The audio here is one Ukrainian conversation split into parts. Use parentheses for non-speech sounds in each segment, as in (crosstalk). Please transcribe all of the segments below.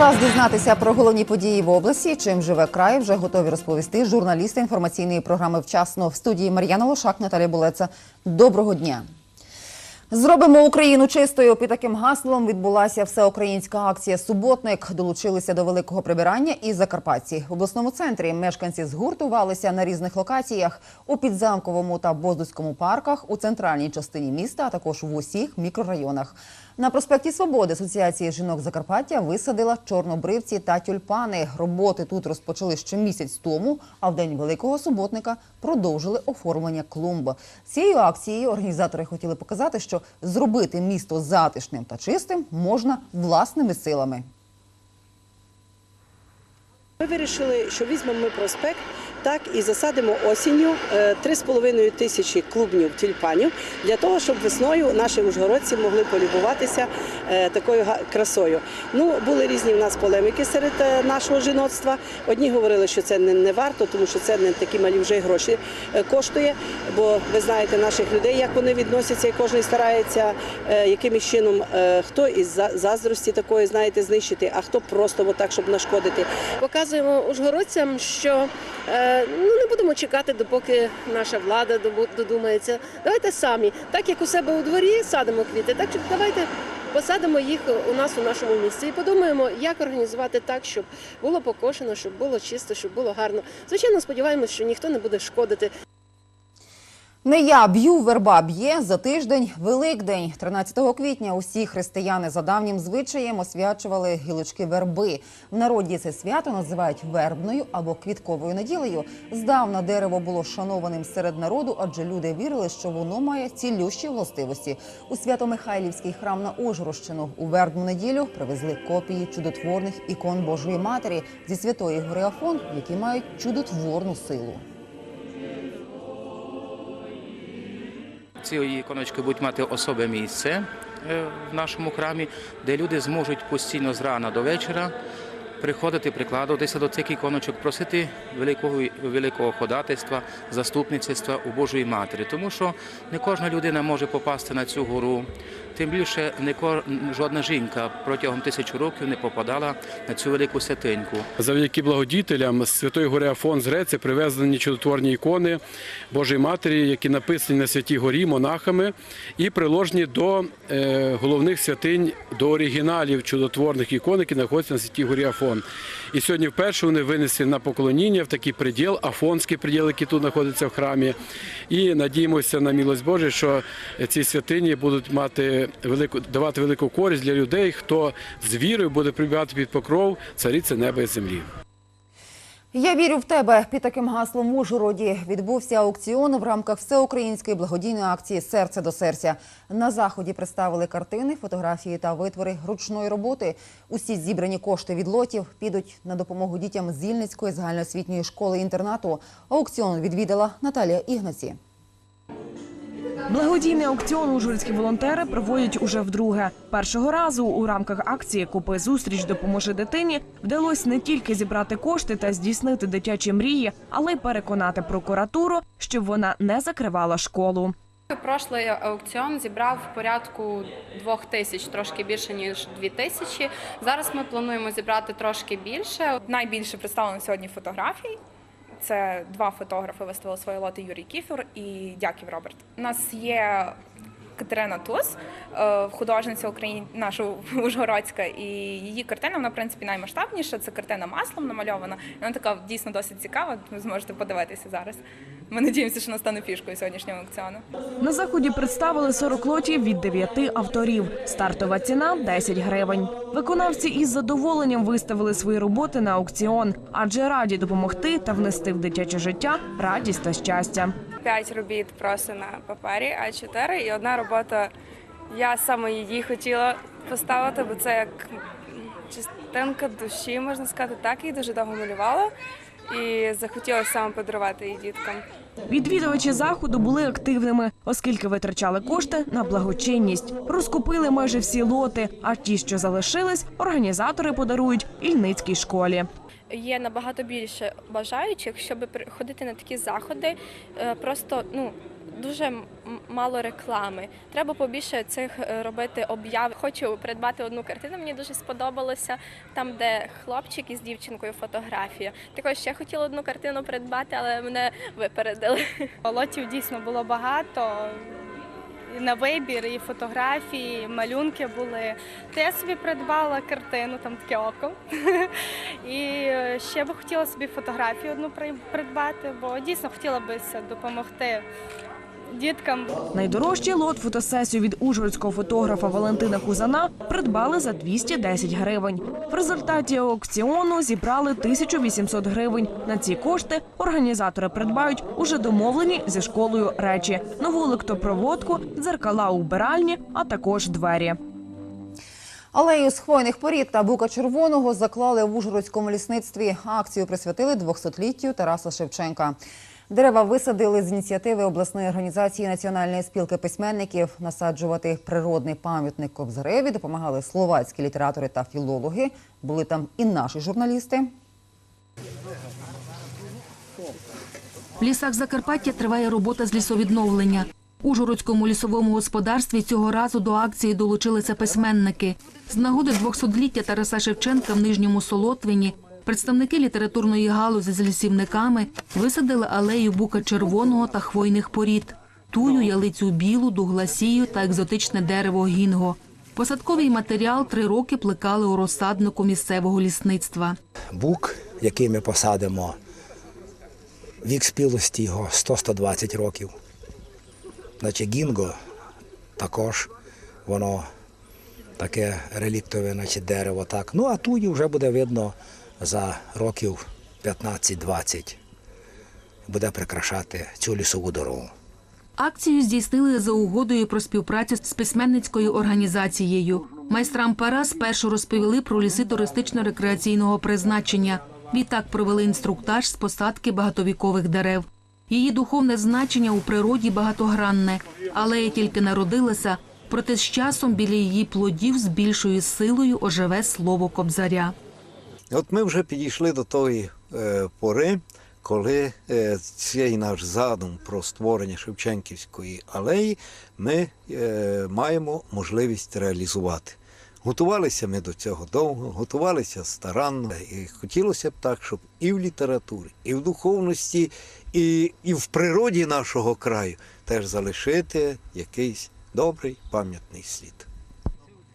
Час дізнатися про головні події в області. Чим живе край, вже готові розповісти журналісти інформаційної програми вчасно в студії Мар'яна Лошак, Наталя Булеца. Доброго дня. Зробимо Україну чистою. Під таким гаслом відбулася всеукраїнська акція Суботник. Долучилися до великого прибирання і Закарпатці. В обласному центрі мешканці згуртувалися на різних локаціях у підзамковому та Боздуському парках, у центральній частині міста, а також в усіх мікрорайонах. На проспекті Свободи Асоціація жінок Закарпаття висадила чорнобривці та тюльпани. Роботи тут розпочали ще місяць тому, а в день великого суботника продовжили оформлення клумб. Цією акцією організатори хотіли показати, що зробити місто затишним та чистим можна власними силами. Ми вирішили, що візьмемо ми проспект, так і засадимо осінню е, 3,5 тисячі клубнів тюльпанів для того, щоб весною наші ужгородці могли полюбуватися е, такою красою. Ну, були різні в нас полеміки серед е, нашого жіноцтва. Одні говорили, що це не, варто, тому що це не такі малі вже гроші е, коштує. Бо ви знаєте наших людей, як вони відносяться, і кожен старається е, якимось чином е, хто із за- заздрості такої, знаєте, знищити, а хто просто отак, щоб нашкодити. Показуємо ужгородцям, що е, ну не будемо чекати, допоки наша влада додумається. Давайте самі, так як у себе у дворі садимо квіти, так що давайте посадимо їх у нас у нашому місці і подумаємо, як організувати так, щоб було покошено, щоб було чисто, щоб було гарно. Звичайно, сподіваємось, що ніхто не буде шкодити. Не я б'ю, верба б'є за тиждень Великдень. 13 квітня усі християни за давнім звичаєм освячували гілочки верби. В народі це свято називають вербною або квітковою неділею. Здавна дерево було шанованим серед народу, адже люди вірили, що воно має цілющі властивості. У Свято-Михайлівський храм на Ожгородщину у вербну неділю привезли копії чудотворних ікон Божої Матері зі святої гори Афон, які мають чудотворну силу. Ці іконочки будуть мати особе місце е, в нашому храмі, де люди зможуть постійно з рана до вечора приходити, прикладуватися до цих іконочок, просити великого, великого ходатайства, заступництва у Божої Матері. Тому що не кожна людина може попасти на цю гору. Тим більше не ко- жодна жінка протягом тисячу років не попадала на цю велику святиньку. Завдяки благодітелям з Святої гори Афон з Греції привезені чудотворні ікони Божої Матері, які написані на Святій горі монахами і приложені до е, головних святинь, до оригіналів чудотворних ікон, які знаходяться на Святій горі Афон. І сьогодні вперше вони винесли на поклоніння в такий приділ, Афонський приділ, який тут знаходиться в храмі. І надіємося на милость Божу, що ці святині будуть мати велику, давати велику користь для людей, хто з вірою буде прибігати під покров цариці неба і землі. Я вірю в тебе. Під таким гаслом в Ужгороді відбувся аукціон в рамках всеукраїнської благодійної акції Серце до серця. На заході представили картини, фотографії та витвори ручної роботи. Усі зібрані кошти від лотів підуть на допомогу дітям з Ільницької загальноосвітньої школи інтернату. Аукціон відвідала Наталія Ігнаці. Благодійний аукціон ужгородські волонтери проводять уже вдруге. Першого разу у рамках акції Купи зустріч допоможи дитині вдалося не тільки зібрати кошти та здійснити дитячі мрії, але й переконати прокуратуру, щоб вона не закривала школу. Прошлий аукціон зібрав в порядку двох тисяч, трошки більше ніж дві тисячі. Зараз ми плануємо зібрати трошки більше. Найбільше представлено сьогодні фотографій. Це два фотографи виставили свої лоти Юрій Кіфер і Дяків Роберт. У нас є Катерина Туз, е, художниця України, наша (laughs) Ужгородська, і її картина, вона в принципі наймасштабніша. Це картина маслом намальована. Вона така дійсно досить цікава. Ви зможете подивитися зараз. Ми надіємося, що вона стане фішкою сьогоднішнього аукціону. На заході представили 40 лотів від 9 авторів. Стартова ціна 10 гривень. Виконавці із задоволенням виставили свої роботи на аукціон, адже раді допомогти та внести в дитяче життя радість та щастя. П'ять робіт просто на папері, а чотири і одна робота. Я саме її хотіла поставити, бо це як частинка душі, можна сказати, так її дуже довго малювала. І захотіла саме подарувати її діткам. Відвідувачі заходу були активними, оскільки витрачали кошти на благочинність. Розкупили майже всі лоти, а ті, що залишились, організатори подарують Ільницькій школі. Є набагато більше бажаючих, щоб ходити на такі заходи. Е, Просто ну дуже мало реклами. Треба побільше цих е, робити об'яв. Хочу придбати одну картину. Мені дуже сподобалося там, де хлопчик із дівчинкою фотографія. Також ще хотіла одну картину придбати, але мене випередили. Лотів дійсно було багато. На вибір, і фотографії, і малюнки були. То я собі придбала картину, там таке око. (laughs) І ще би хотіла собі фотографію одну придбати, бо дійсно хотіла би допомогти діткам. Найдорожчий лот фотосесію від ужгородського фотографа Валентина Кузана придбали за 210 гривень. В результаті аукціону зібрали 1800 гривень. На ці кошти організатори придбають уже домовлені зі школою речі: нову електропроводку, дзеркала у вбиральні, а також двері. Алею з хвойних порід та бука червоного заклали в Ужгородському лісництві. Акцію присвятили 200-літтю Тараса Шевченка. Дерева висадили з ініціативи обласної організації Національної спілки письменників. Насаджувати природний пам'ятник Кобзареві допомагали словацькі літератори та філологи. Були там і наші журналісти. В лісах Закарпаття триває робота з лісовідновлення. У Ужгородському лісовому господарстві цього разу до акції долучилися письменники. З нагоди 200-ліття Тараса Шевченка в Нижньому Солотвині представники літературної галузі з лісівниками висадили алею бука червоного та хвойних порід, тую, ялицю білу, дугласію та екзотичне дерево гінго. Посадковий матеріал три роки плекали у розсаднику місцевого лісництва. бук, який ми посадимо, вік спілості його 100-120 років. Значить, гінго також воно таке реліктове, значить, дерево. Так. Ну а туї вже буде видно за років 15-20. Буде прикрашати цю лісову дорогу. Акцію здійснили за угодою про співпрацю з письменницькою організацією. Майстрам пера спершу розповіли про ліси туристично-рекреаційного призначення. Відтак провели інструктаж з посадки багатовікових дерев. Її духовне значення у природі багатогранне, алея тільки народилася, проте з часом біля її плодів з більшою силою оживе слово кобзаря. От ми вже підійшли до тої е, пори, коли е, цей наш задум про створення Шевченківської алеї ми е, маємо можливість реалізувати. Готувалися ми до цього довго, готувалися старанно. І хотілося б так, щоб і в літературі, і в духовності, і, і в природі нашого краю теж залишити якийсь добрий пам'ятний слід.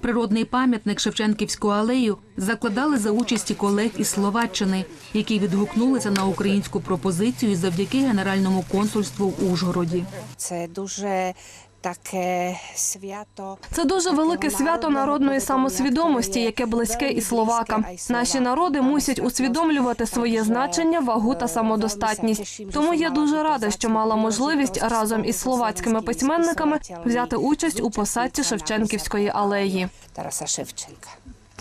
Природний пам'ятник Шевченківську алею закладали за участі колег із Словаччини, які відгукнулися на українську пропозицію завдяки Генеральному консульству в Ужгороді. Це дуже таке свято. Це дуже велике свято народної самосвідомості, яке близьке і словакам. Наші народи мусять усвідомлювати своє значення, вагу та самодостатність. Тому я дуже рада, що мала можливість разом із словацькими письменниками взяти участь у посадці Шевченківської алеї. Тараса Шевченка.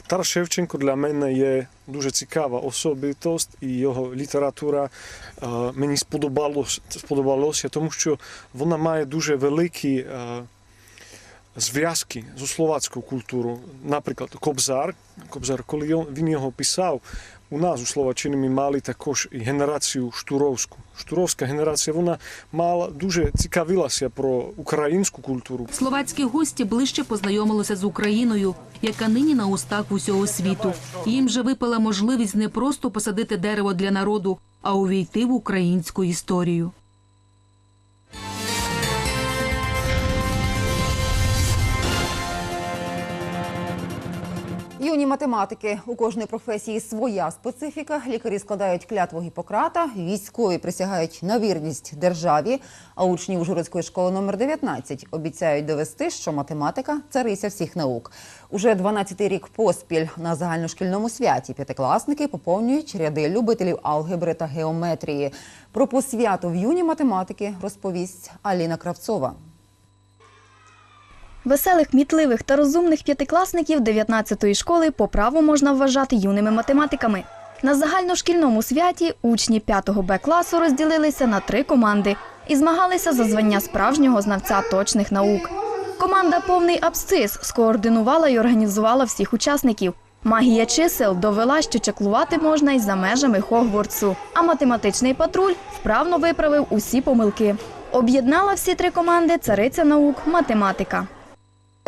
Тарас Шевченко для мене є дуже цікава особистість і його література мені сподобалося, сподобалося, тому що вона має дуже великі зв'язки з словацькою культурою. Наприклад, Кобзар, Кобзар, коли він його писав, у нас у ми мали також і генерацію штуровську. Штуровська генерація вона мала дуже цікавилася про українську культуру. Словацькі гості ближче познайомилися з Україною, яка нині на устах усього світу. Їм же випала можливість не просто посадити дерево для народу, а увійти в українську історію. Юні математики у кожної професії своя специфіка. Лікарі складають клятву Гіппократа, військові присягають на вірність державі. А учні Ужгородської школи номер 19 обіцяють довести, що математика цариця всіх наук. Уже 12-й рік поспіль на загальношкільному святі п'ятикласники поповнюють ряди любителів алгебри та геометрії. Про посвяту в юні математики розповість Аліна Кравцова. Веселих, кмітливих та розумних п'ятикласників 19-ї школи по праву можна вважати юними математиками. На загальношкільному святі учні 5 Б класу розділилися на три команди і змагалися за звання справжнього знавця точних наук. Команда Повний абсцис скоординувала і організувала всіх учасників. Магія чисел довела, що чаклувати можна й за межами Хогвартсу, а математичний патруль вправно виправив усі помилки. Об'єднала всі три команди цариця наук математика.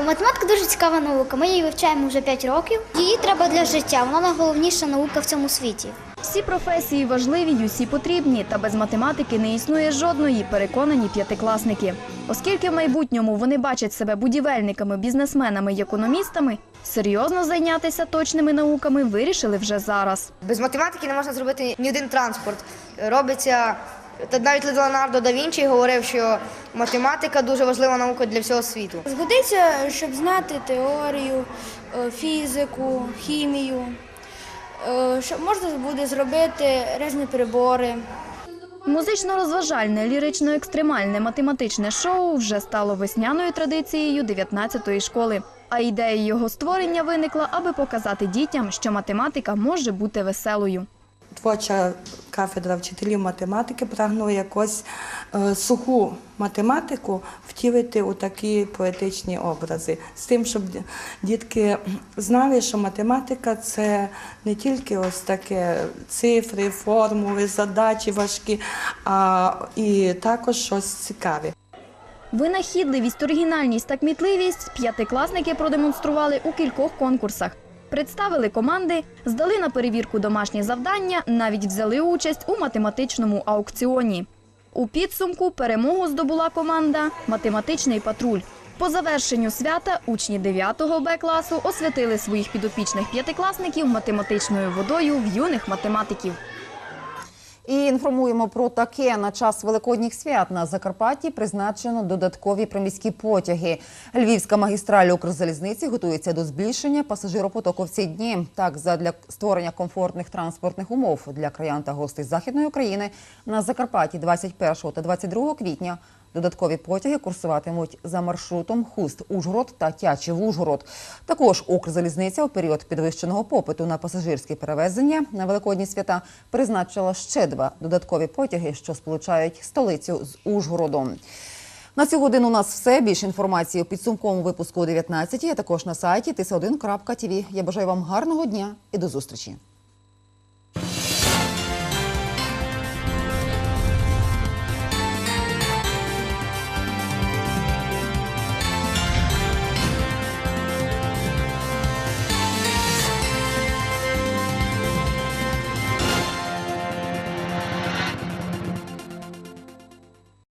Математика дуже цікава наука. Ми її вивчаємо вже 5 років. Її треба для життя. Вона найголовніша наука в цьому світі. Всі професії важливі й усі потрібні, та без математики не існує жодної, переконані п'ятикласники. Оскільки в майбутньому вони бачать себе будівельниками, бізнесменами й економістами, серйозно зайнятися точними науками вирішили вже зараз. Без математики не можна зробити ні один транспорт. Робиться навіть Леонардо да Вінчі говорив, що математика дуже важлива наука для всього світу. Згодиться, щоб знати теорію, е, фізику, хімію, е, щоб можна буде зробити різні прибори. Музично-розважальне, лірично-екстремальне математичне шоу вже стало весняною традицією 19-ї школи. А ідея його створення виникла, аби показати дітям, що математика може бути веселою. Творча кафедра вчителів математики прагнула якось е, суху математику втілити у такі поетичні образи, з тим, щоб дітки знали, що математика це не тільки ось таке цифри, формули, задачі важкі, а і також щось цікаве. Винахідливість, оригінальність та кмітливість п'ятикласники продемонстрували у кількох конкурсах. Представили команди, здали на перевірку домашні завдання, навіть взяли участь у математичному аукціоні. У підсумку перемогу здобула команда Математичний патруль. По завершенню свята учні 9 Б класу освятили своїх підопічних п'ятикласників математичною водою в юних математиків. І інформуємо про таке на час великодніх свят на Закарпатті призначено додаткові приміські потяги. Львівська магістраль Укрзалізниці готується до збільшення пасажиропотоку в ці дні. Так, задля створення комфортних транспортних умов для краян та гостей західної України на Закарпатті 21 та 22 квітня. Додаткові потяги курсуватимуть за маршрутом Хуст Ужгород та Тячів Ужгород. Також Укрзалізниця у період підвищеного попиту на пасажирські перевезення на великодні свята призначила ще два додаткові потяги, що сполучають столицю з Ужгородом. На цю годину у нас все. Більше інформації у підсумковому випуску о 19, а також на сайті tis1.tv. Я бажаю вам гарного дня і до зустрічі.